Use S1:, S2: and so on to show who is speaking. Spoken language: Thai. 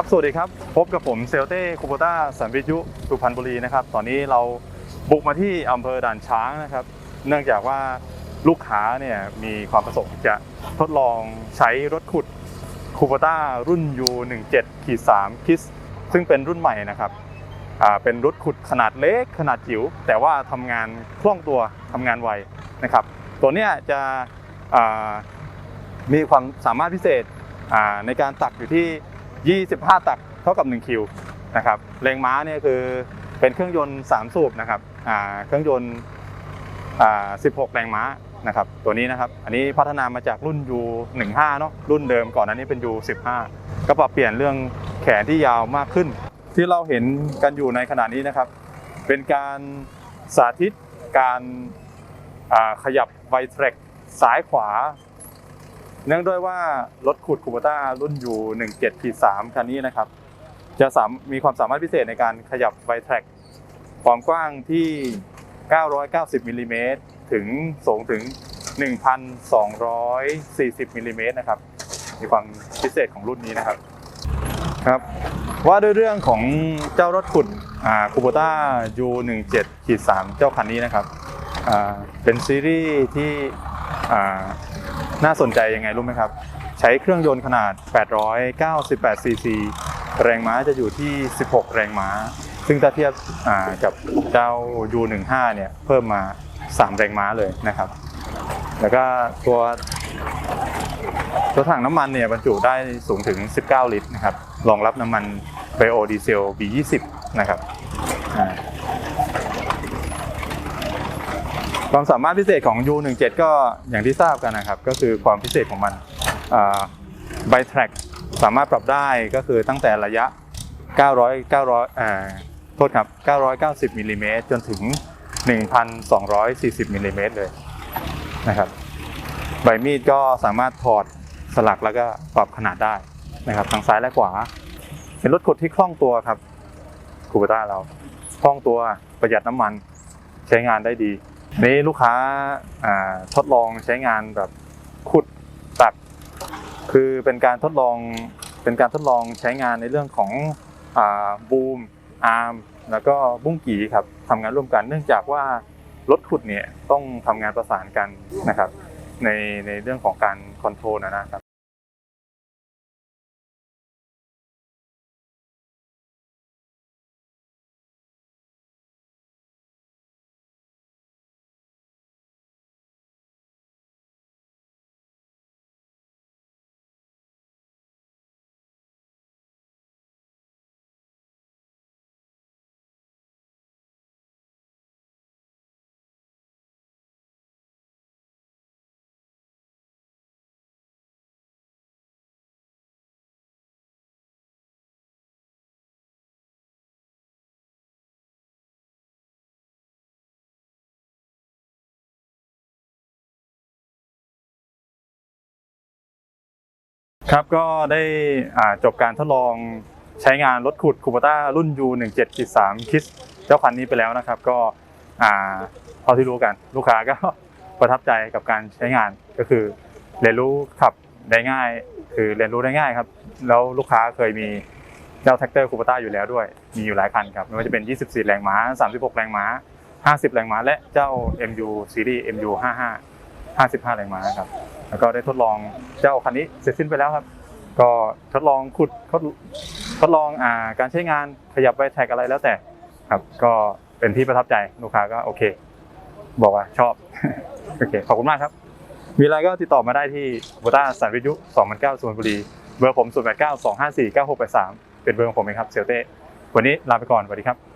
S1: ครับ สวัสดีครับ พบกับผมเซลเต้คูโบต้าสันวิทยุสุพรรณบุรีนะครับ ตอนนี้เราบุกมาที่อำเภอด่านช้างนะครับ เนื่องจากว่าลูกค้าเนี่ยมีความประสงค์จะทดลองใช้รถขุดคูโบต้ารุ่น U17 ขีด3คิสซึ่งเป็นรุ่นใหม่นะครับเป็นรถขุดขนาดเล็กขนาดจิ๋วแต่ว่าทำงานคล่องตัวทำงานไวนะครับ ตัวนี้จะมีความสามารถพิเศษในการตักอยู่ที่ 25 ตักเท่ากับ 1 คิวนะครับแรงม้าเนี่ยคือเป็นเครื่องยนต์ 3 สูบนะครับเครื่องยนต์ 16 แรงม้านะครับตัวนี้นะครับอันนี้พัฒนามาจากรุ่น U15 เนาะรุ่นเดิมก่อนอันนี้เป็น U15 ก็ปรับเปลี่ยนเรื่องแขนที่ยาวมากขึ้น ที่เราเห็นกันอยู่ในขณะนี้นะครับ เป็นการสาธิตการขยับไวแทร็กซ้ายขวา เนื่องด้วยว่ารถขุดคูโบต้ารุ่นยู17ขีด3คันนี้นะครับ จะสามมีความสามารถพิเศษในการขยับไวแทร็กความกว้างที่ 990มิลลิเมตรถึงสูงถึง 1,240มิลลิเมตรนะครับมีความพิเศษของรุ่นนี้นะครับครับว่าด้วยเรื่องของเจ้ารถขุดคูโบต้า U17 ขีด3เจ้าคันนี้นะครับเป็นซีรีส์ที่ น่าสนใจยังไงรู้ไหมครับ ใช้เครื่องยนต์ขนาด 898 ซีซี แรงม้าจะอยู่ที่ 16 แรงม้า ซึ่งถ้าเทียบกับเจ้า U15 เนี่ยเพิ่มมา 3 แรงม้าเลยนะครับ แล้วก็ตัวตัวถังน้ำมันเนี่ยบรรจุได้สูงถึง 19 ลิตรนะครับ รองรับน้ำมันไบโอดีเซล B20 นะครับอ่า ความสามารถพิเศษของ U17 ก็อย่างที่ทราบกันนะครับ ก็คือความพิเศษของมันไบแทร็กสามารถปรับได้ก็คือตั้งแต่ระยะ 900 900อ่าโทษครับ 990มิลลิเมตรจนถึง 1,240มิลลิเมตรเลยนะครับใบมีดก็สามารถถอดสลักแล้วก็ปรับขนาดได้นะครับทางซ้ายและขวา เป็นรถขุดที่คล่องตัวครับคูเบต้าเราคล่องตัวประหยัดน้ำมันใช้งานได้ดี นี่ลูกค้าทดลองใช้งานแบบขุดตัด คือเป็นการทดลองเป็นการทดลองใช้งานในเรื่องของบูมอาร์มแล้วก็บุ้งกีครับทำงานร่วมกัน เนื่องจากว่ารถขุดเนี่ยต้องทำงานประสานกันนะครับในในเรื่องของการคอนโทรลนะครับ ครับก็ได้จบการทดลองใช้งานรถขุดคูปต้ารุ่น U17 3คิสเจ้าคันนี้ไปแล้วนะครับ ก็อ่าเท่าที่รู้กัน ลูกค้าก็ประทับใจกับการใช้งานก็คือเรียนรู้ขับได้ง่าย คือเรียนรู้ได้ง่ายครับ แล้วลูกค้าเคยมีเจ้าแท็กเตอร์คูปต้าอยู่แล้วด้วย มีอยู่หลายคันครับไม่ว่าจะเป็น 24 แรงม้า 36 แรงม้า 50 แรงม้า และเจ้า MU Series MU 55 55 แรงม้าครับ แล้วก็ได้ทดลองเจ้าคันนี้เสร็จสิ้นไปแล้วครับ ก็ทดลองขุดทดทดลองอ่าการใช้งานขยับไปแท็กอะไรแล้วแต่ครับ ก็เป็นที่ประทับใจลูกค้าก็โอเค บอกว่าชอบ โอเค ขอบคุณมากครับ มีอะไรก็ติดต่อมาได้ที่โบต้าสันวิทยุ2009สุพรรณบุรี เบอร์ผม089 254 9683 เป็นเบอร์ของผมเองครับเซลเต้ วันนี้ลาไปก่อน สวัสดีครับ